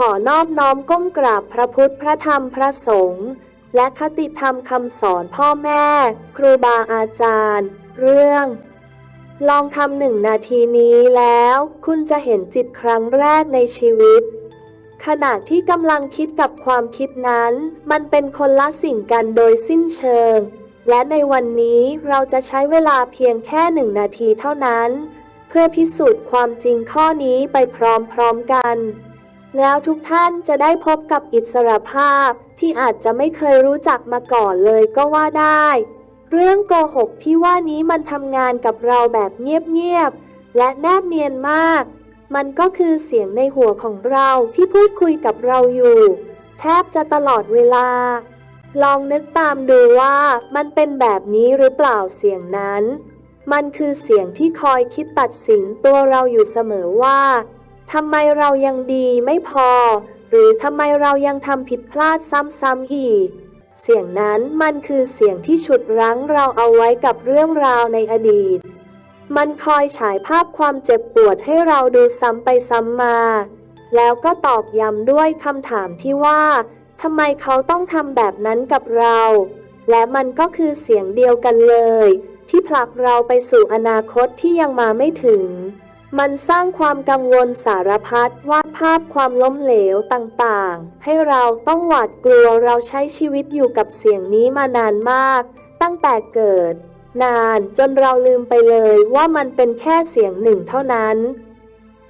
ขอนอบน้อมก้มกราบพระพุทธพระธรรมพระสงฆ์และคติธรรมคำสอนพ่อแม่ ครูบาอาจารย์ เรื่อง ลองทำหนึ่งนาทีนี้แล้ว คุณจะเห็นจิตครั้งแรกในชีวิต ขณะที่กำลังคิดกับความคิดนั้น มันเป็นคนละสิ่งกันโดยสิ้นเชิง และในวันนี้เราจะใช้เวลาเพียงแค่หนึ่งนาทีเท่านั้น เพื่อพิสูจน์ความจริงข้อนี้ไปพร้อมๆกัน แล้วทุกท่านจะได้พบกับอิสรภาพที่อาจจะไม่เคยรู้จักมาก่อนเลยก็ว่าได้ เรื่องโกหกที่ว่านี้มันทำงานกับเราแบบเงียบๆ และแนบเนียนมาก มันก็คือเสียงในหัวของเราที่พูดคุยกับเราอยู่ แทบจะตลอดเวลา ลองนึกตามดูว่ามันเป็นแบบนี้หรือเปล่าเสียงนั้น มันคือเสียงที่คอยคิดตัดสินตัวเราอยู่เสมอว่า ทำไมเรายังดีไม่พอ หรือทำไมเรายังทำผิดพลาดซ้ำๆอีก เสียงนั้นมันคือเสียงที่ฉุดรั้งเราเอาไว้กับเรื่องราวในอดีต มันคอยฉายภาพความเจ็บปวดให้เราดูซ้ำไปซ้ำมา แล้วก็ตอกย้ำด้วยคำถามที่ว่าทำไมเขาต้องทำแบบนั้นกับเรา และมันก็คือเสียงเดียวกันเลย ที่ผลักเราไปสู่อนาคตที่ยังมาไม่ถึง มันสร้างความกังวลสารพัดวาดภาพความล้มเหลวต่างๆ ให้เราต้องหวาดกลัวเราใช้ชีวิตอยู่กับเสียงนี้มานานมาก ตั้งแต่เกิด นานจนเราลืมไปเลยว่ามันเป็นแค่เสียงหนึ่งเท่านั้น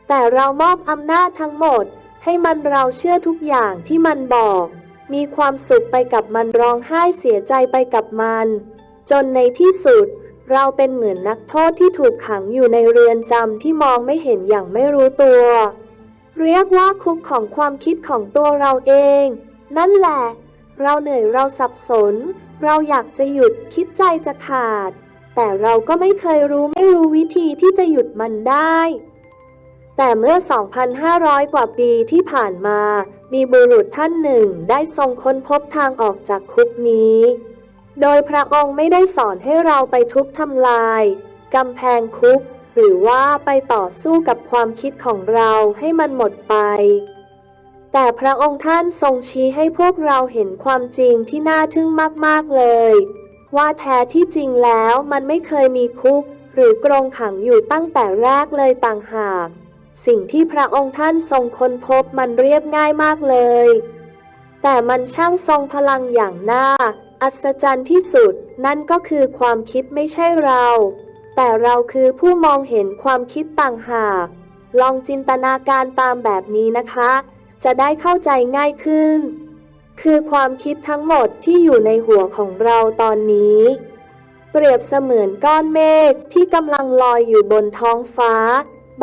แต่เรามอบอำนาจทั้งหมด ให้มันเราเชื่อทุกอย่างที่มันบอก มีความสุขไปกับมันร้องไห้เสียใจไปกับมัน จนในที่สุด เราเป็นเหมือนนักโทษที่ถูกขังอยู่ในเรือนจำที่มองไม่เห็นอย่างไม่รู้ตัว เรียกว่าคุกของความคิดของตัวเราเอง นั่นแหละ เราเหนื่อยเราสับสน เราอยากจะหยุดคิดใจจะขาด แต่เราก็ไม่เคยรู้ไม่รู้วิธีที่จะหยุดมันได้ แต่เมื่อ 2,500 กว่าปีที่ผ่านมา มีบุรุษท่านหนึ่งได้ทรงค้นพบทางออกจากคุกนี้ โดยพระองค์ไม่ได้สอนให้เราไปทุบทำลายกำแพงคุก หรือว่าไปต่อสู้กับความคิดของเราให้มันหมดไป แต่พระองค์ท่านทรงชี้ให้พวกเราเห็นความจริงที่น่าทึ่งมากๆเลย ว่าแท้ที่จริงแล้วมันไม่เคยมีคุก หรือกรงขังอยู่ตั้งแต่แรกเลยต่างหาก สิ่งที่พระองค์ท่านทรงค้นพบมันเรียบง่ายมากเลย แต่มันช่างทรงพลังอย่างน่า อัศจรรย์ที่สุดนั่นก็คือความคิดไม่ใช่เรา แต่เราคือผู้มองเห็นความคิดต่างหาก ลองจินตนาการตามแบบนี้นะคะ จะได้เข้าใจง่ายขึ้น คือความคิดทั้งหมดที่อยู่ในหัวของเราตอนนี้ เปรียบเสมือนก้อนเมฆที่กำลังลอยอยู่บนท้องฟ้า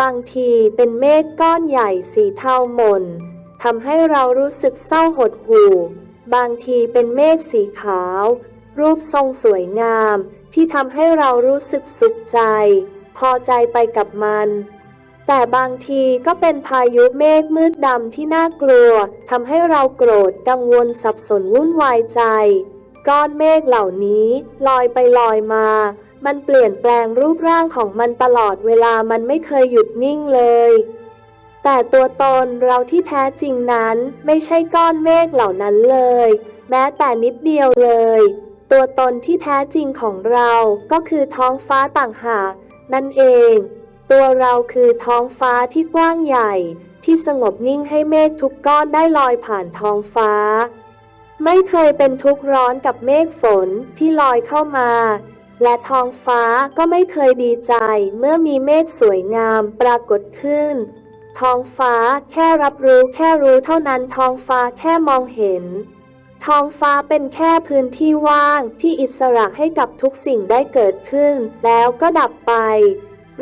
บางทีเป็นเมฆก้อนใหญ่สีเทาหม่นทำให้เรารู้สึกเศร้าหดหู่ บางทีเป็นเมฆสีขาว รูปทรงสวยงาม ที่ทำให้เรารู้สึกสุขใจ พอใจไปกับมัน แต่บางทีก็เป็นพายุเมฆมืดดำที่น่ากลัวทำให้เราโกรธกังวลสับสนวุ่นวายใจ ก้อนเมฆเหล่านี้ลอยไปลอยมา มันเปลี่ยนแปลงรูปร่างของมันตลอดเวลามันไม่เคยหยุดนิ่งเลย แต่ตัวตนเราที่แท้จริงนั้นไม่ใช่ก้อนเมฆเหล่านั้นเลย แม้แต่นิดเดียวเลย ตัวตนที่แท้จริงของเราก็คือท้องฟ้าต่างหากนั่นเอง ตัวเราคือท้องฟ้าที่กว้างใหญ่ ที่สงบนิ่งให้เมฆทุกก้อนได้ลอยผ่านท้องฟ้า ไม่เคยเป็นทุกข์ร้อนกับเมฆฝนที่ลอยเข้ามาและท้องฟ้าก็ไม่เคยดีใจเมื่อมีเมฆสวยงามปรากฏขึ้น ท้องฟ้าแค่รับรู้แค่รู้เท่านั้นท้องฟ้าแค่มองเห็น ท้องฟ้าเป็นแค่พื้นที่ว่างที่อิสระให้กับทุกสิ่งได้เกิดขึ้น แล้วก็ดับไป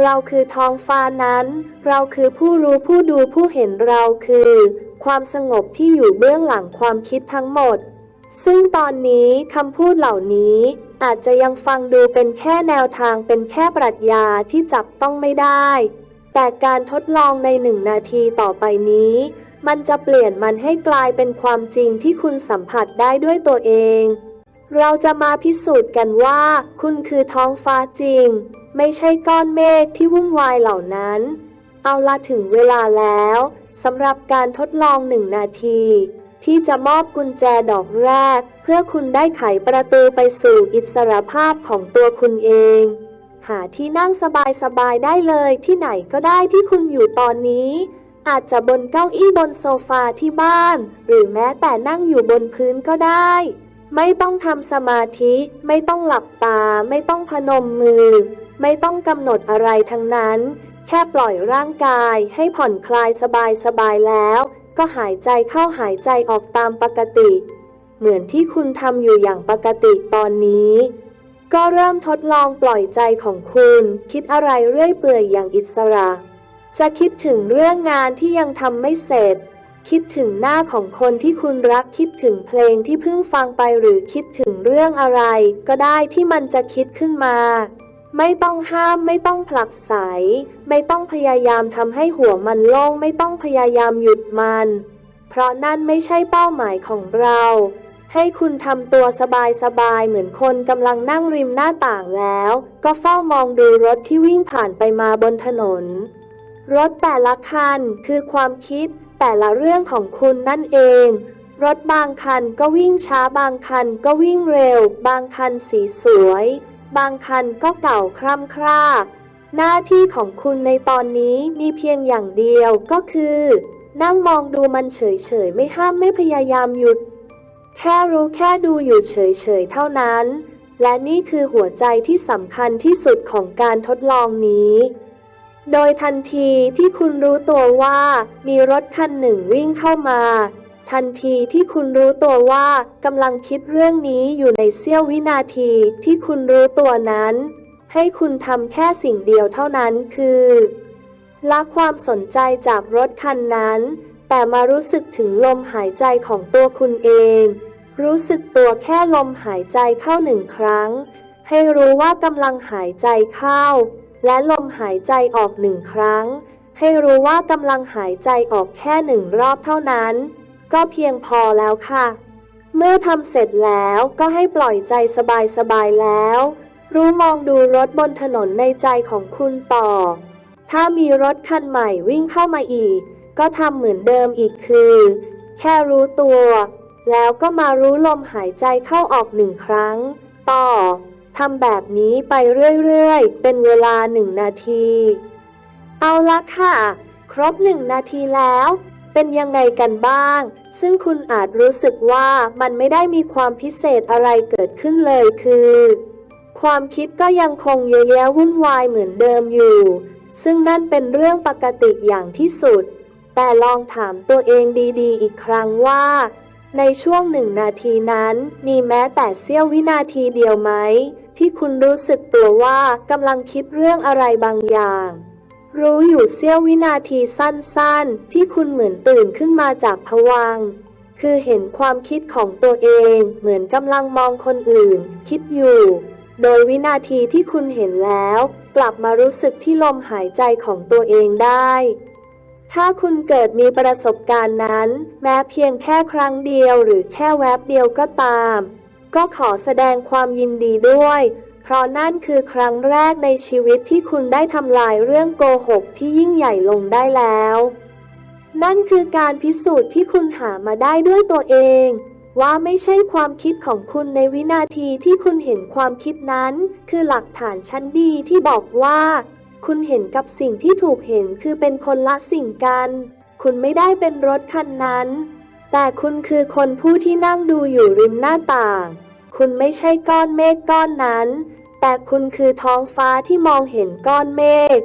เราคือท้องฟ้านั้น เราคือผู้รู้ผู้ดูผู้เห็นเราคือ ความสงบที่อยู่เบื้องหลังความคิดทั้งหมด ซึ่งตอนนี้คำพูดเหล่านี้อาจจะยังฟังดูเป็นแค่แนวทางเป็นแค่ปรัชญาที่จับต้องไม่ได้ แต่การทดลองในหนึ่งนาทีต่อไปนี้ มันจะเปลี่ยนมันให้กลายเป็นความจริงที่คุณสัมผัสได้ด้วยตัวเอง เราจะมาพิสูจน์กันว่า คุณคือท้องฟ้าจริง ไม่ใช่ก้อนเมฆที่วุ่นวายเหล่านั้น เอาละถึงเวลาแล้วสำหรับการทดลองหนึ่งนาที ที่จะมอบกุญแจดอกแรก เพื่อคุณได้ไขประตูไปสู่อิสรภาพของตัวคุณเอง หาที่นั่งสบายๆได้เลยที่ไหนก็ได้ที่คุณอยู่ตอนนี้ อาจจะบนเก้าอี้บนโซฟาที่บ้าน หรือแม้แต่นั่งอยู่บนพื้นก็ได้ ไม่ต้องทำสมาธิ ไม่ต้องหลับตา ไม่ต้องพนมมือ ไม่ต้องกำหนดอะไรทั้งนั้น แค่ปล่อยร่างกายให้ผ่อนคลายสบายๆแล้ว ก็หายใจเข้าหายใจออกตามปกติ เหมือนที่คุณทำอยู่อย่างปกติตอนนี้ ก็เริ่มทดลองปล่อยใจของคุณ คิดอะไรเรื่อยเปื่อยอย่างอิสระ จะคิดถึงเรื่องงานที่ยังทำไม่เสร็จ คิดถึงหน้าของคนที่คุณรักคิดถึงเพลงที่เพิ่งฟังไปหรือคิดถึงเรื่องอะไร ก็ได้ที่มันจะคิดขึ้นมา ไม่ต้องห้ามไม่ต้องผลักไส ไม่ต้องพยายามทำให้หัวมันโล่งไม่ต้องพยายามหยุดมัน เพราะนั่นไม่ใช่เป้าหมายของเรา ให้คุณทำตัวสบายๆเหมือนคนกำลังนั่งริมหน้าต่างแล้ว ก็เฝ้ามองดูรถที่วิ่งผ่านไปมาบนถนน รถแต่ละคันคือความคิดแต่ละเรื่องของคุณนั่นเอง รถบางคันก็วิ่งช้าบางคันก็วิ่งเร็ว บางคันสีสวย บางคันก็เก่าคร่ำคร่าหน้าที่ของคุณในตอนนี้มีเพียงอย่างเดียวก็คือ นั่งมองดูมันเฉยๆ ไม่ห้ามไม่พยายามหยุด แค่รู้แค่ดูอยู่เฉยๆเท่านั้น และนี่คือหัวใจที่สำคัญที่สุดของการทดลองนี้ โดยทันทีที่คุณรู้ตัวว่ามีรถคันหนึ่งวิ่งเข้ามา ทันทีที่คุณรู้ตัวว่ากำลังคิดเรื่องนี้อยู่ในเสี้ยววินาทีที่คุณรู้ตัวนั้น ให้คุณทำแค่สิ่งเดียวเท่านั้นคือละความสนใจจากรถคันนั้นแต่มารู้สึกถึงลมหายใจของตัวคุณเอง รู้สึกตัวแค่ลมหายใจเข้าหนึ่งครั้ง ให้รู้ว่ากำลังหายใจเข้า และลมหายใจออกหนึ่งครั้ง ให้รู้ว่ากำลังหายใจออกแค่หนึ่งรอบเท่านั้น ก็เพียงพอแล้วค่ะ เมื่อทำเสร็จแล้วก็ให้ปล่อยใจสบายๆแล้ว รู้มองดูรถบนถนนในใจของคุณต่อ ถ้ามีรถคันใหม่วิ่งเข้ามาอีก ก็ทำเหมือนเดิมอีกคือ แค่รู้ตัว แล้วก็มารู้ลมหายใจเข้าออกหนึ่งครั้ง ต่อทำแบบนี้ไปเรื่อยๆ เป็นเวลาหนึ่งนาที เอาละค่ะ ครบหนึ่งนาทีแล้ว เป็นยังไงกันบ้าง ซึ่งคุณอาจรู้สึกว่ามันไม่ได้มีความพิเศษอะไรเกิดขึ้นเลยคือ ความคิดก็ยังคงเยอะแยะวุ่นวายเหมือนเดิมอยู่ ซึ่งนั่นเป็นเรื่องปกติอย่างที่สุด แต่ลองถามตัวเองดีๆ อีกครั้งว่า ในช่วงหนึ่งนาทีนั้น มีแม้แต่เสี้ยววินาทีเดียวไหม ที่คุณรู้สึกตัวว่ากำลังคิดเรื่องอะไรบางอย่าง รู้อยู่เสี้ยววินาทีสั้นๆ ที่คุณเหมือนตื่นขึ้นมาจากผวังค์คือเห็นความคิดของตัวเองเหมือนกำลังมองคนอื่น คิดอยู่ โดยวินาทีที่คุณเห็นแล้ว กลับมารู้สึกที่ลมหายใจของตัวเองได้ ถ้าคุณเกิดมีประสบการณ์นั้น แม้เพียงแค่ครั้งเดียวหรือแค่แวบเดียวก็ตาม ก็ขอแสดงความยินดีด้วย เพราะนั่นคือครั้งแรกในชีวิตที่คุณได้ทำลายเรื่องโกหกที่ยิ่งใหญ่ลงได้แล้ว นั่นคือการพิสูจน์ที่คุณหามาได้ด้วยตัวเอง ว่าไม่ใช่ความคิดของคุณในวินาทีที่คุณเห็นความคิดนั้น คือหลักฐานชั้นดีที่บอกว่า คุณเห็นกับสิ่งที่ถูกเห็นคือเป็นคนละสิ่งกัน คุณไม่ได้เป็นรถคันนั้น แต่คุณคือคนผู้ที่นั่งดูอยู่ริมหน้าต่าง คุณไม่ใช่ก้อนเมฆก้อนนั้น แต่คุณคือท้องฟ้าที่มองเห็นก้อนเมฆ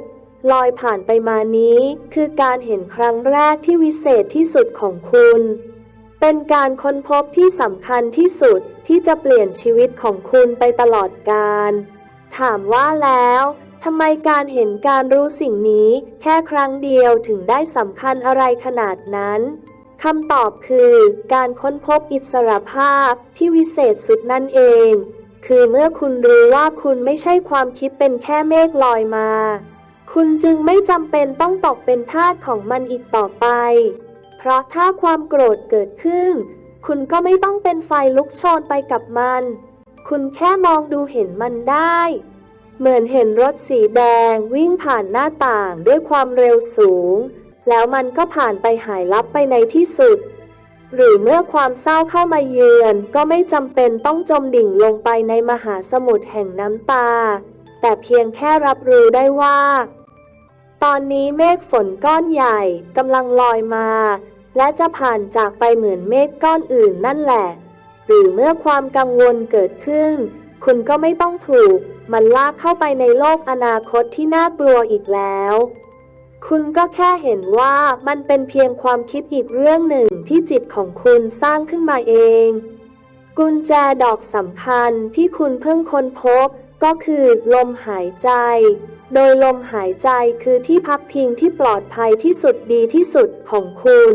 ลอยผ่านไปมานี้คือการเห็นครั้งแรกที่วิเศษที่สุดของคุณ เป็นการค้นพบที่สำคัญที่สุดที่จะเปลี่ยนชีวิตของคุณไปตลอดกาลถามว่าแล้ว ทำไมการเห็นการรู้สิ่งนี้แค่ครั้งเดียวถึงได้สำคัญอะไรขนาดนั้นคำตอบคือการค้นพบอิสรภาพที่วิเศษสุดนั่นเอง คือเมื่อคุณรู้ว่าคุณไม่ใช่ความคิดเป็นแค่เมฆลอยมา คุณจึงไม่จำเป็นต้องตกเป็นทาสของมันอีกต่อไป เพราะถ้าความโกรธเกิดขึ้น คุณก็ไม่ต้องเป็นไฟลุกโชนไปกับมัน คุณแค่มองดูเห็นมันได้ เหมือนเห็นรถสีแดงวิ่งผ่านหน้าต่างด้วยความเร็วสูง แล้วมันก็ผ่านไปหายลับไปในที่สุด หรือเมื่อความเศร้าเข้ามาเยือน ก็ไม่จำเป็นต้องจมดิ่งลงไปในมหาสมุทรแห่งน้ำตา แต่เพียงแค่รับรู้ได้ว่า ตอนนี้เมฆฝนก้อนใหญ่กำลังลอยมา และจะผ่านจากไปเหมือนเมฆก้อนอื่นนั่นแหละ หรือเมื่อความกังวลเกิดขึ้น คุณก็ไม่ต้องถูก มันลากเข้าไปในโลกอนาคตที่น่ากลัวอีกแล้ว คุณก็แค่เห็นว่ามันเป็นเพียงความคิดอีกเรื่องหนึ่งที่จิตของคุณสร้างขึ้นมาเอง กุญแจดอกสำคัญที่คุณเพิ่งค้นพบก็คือลมหายใจ โดยลมหายใจคือที่พักพิงที่ปลอดภัยที่สุดดีที่สุดของคุณ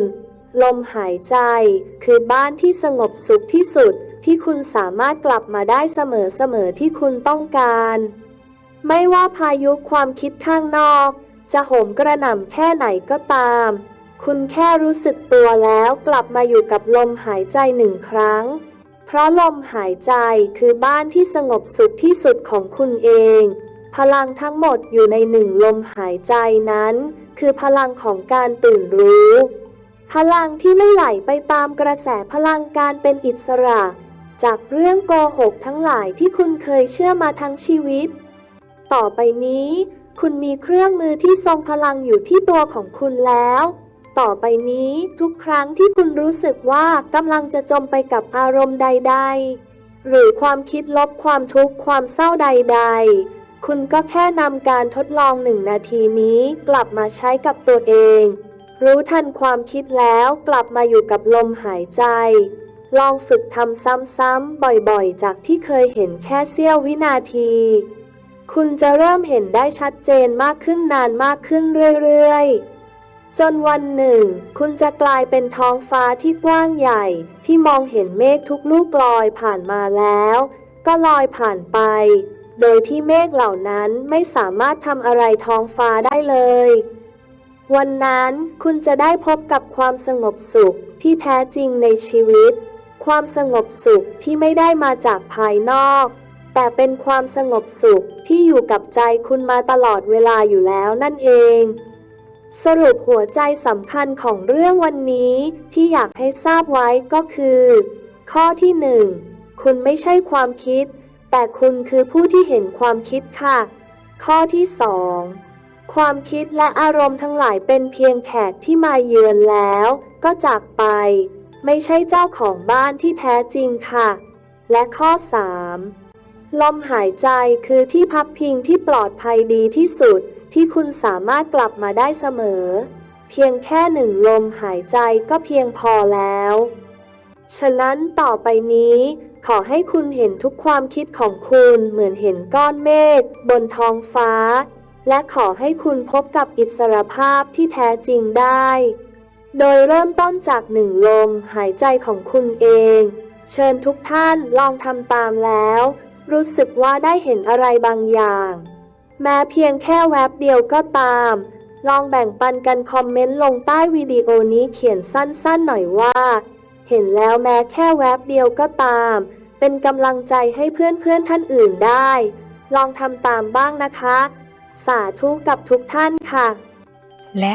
ลมหายใจคือบ้านที่สงบสุขที่สุด ที่คุณสามารถกลับมาได้เสมอๆที่คุณต้องการ ไม่ว่าพายุความคิดข้างนอก จะโหมกระหน่ำแค่ไหนก็ตาม คุณแค่รู้สึกตัวแล้วกลับมาอยู่กับลมหายใจหนึ่งครั้ง เพราะลมหายใจคือบ้านที่สงบสุขที่สุดของคุณเอง พลังทั้งหมดอยู่ในหนึ่งลมหายใจนั้น คือพลังของการตื่นรู้พลังที่ไม่ไหลไปตามกระแสพลังการเป็นอิสระ จากเรื่องโกหกทั้งหลายที่คุณเคยเชื่อมาทั้งชีวิต ต่อไปนี้ คุณมีเครื่องมือที่ทรงพลังอยู่ที่ตัวของคุณแล้ว ต่อไปนี้ทุกครั้งที่คุณรู้สึกว่ากำลังจะจมไปกับอารมณ์ใด ๆ หรือความคิดลบความทุกข์ความเศร้าใด ๆ คุณก็แค่นำการทดลองหนึ่งนาทีนี้กลับมาใช้กับตัวเอง รู้ทันความคิดแล้วกลับมาอยู่กับลมหายใจ ลองฝึกทำซ้ำๆบ่อยๆ จากที่เคยเห็นแค่เสี้ยววินาที คุณจะเริ่มเห็นได้ชัดเจนมากขึ้นนานมากขึ้นเรื่อยๆ จนวันหนึ่ง คุณจะกลายเป็นท้องฟ้าที่กว้างใหญ่ ที่มองเห็นเมฆทุกลูกลอยผ่านมาแล้ว ก็ลอยผ่านไป โดยที่เมฆเหล่านั้นไม่สามารถทำอะไรท้องฟ้าได้เลยวันนั้นคุณจะได้พบกับความสงบสุขที่แท้จริงในชีวิต ความสงบสุขที่ไม่ได้มาจากภายนอก แต่เป็นความสงบสุขที่อยู่กับใจคุณมาตลอดเวลาอยู่แล้วนั่นเอง สรุปหัวใจสำคัญของเรื่องวันนี้ที่อยากให้ทราบไว้ก็คือ ข้อที่หนึ่งคุณไม่ใช่ความคิด แต่คุณคือผู้ที่เห็นความคิดค่ะ ข้อที่สองความคิดและอารมณ์ทั้งหลายเป็นเพียงแขกที่มาเยือนแล้ว ก็จากไป ไม่ใช่เจ้าของบ้านที่แท้จริงค่ะ และข้อสามลมหายใจคือที่พักพิงที่ปลอดภัยดีที่สุด ที่คุณสามารถกลับมาได้เสมอ เพียงแค่หนึ่งลมหายใจก็เพียงพอแล้ว ฉะนั้นต่อไปนี้ขอให้คุณเห็นทุกความคิดของคุณเหมือนเห็นก้อนเมฆบนท้องฟ้า และขอให้คุณพบกับอิสรภาพที่แท้จริงได้ โดยเริ่มต้นจากหนึ่งลมหายใจของคุณเอง เชิญทุกท่านลองทำตามแล้ว รู้สึกว่าได้เห็นอะไรบางอย่าง แม้เพียงแค่แวบเดียวก็ตาม ลองแบ่งปันกันคอมเมนต์ลงใต้วิดีโอนี้เขียนสั้นๆหน่อยว่า เห็นแล้วแม้แค่แวบเดียวก็ตาม เป็นกำลังใจให้เพื่อนๆท่านอื่นได้ ลองทำตามบ้างนะคะ สาธุกับทุกท่านค่ะ และ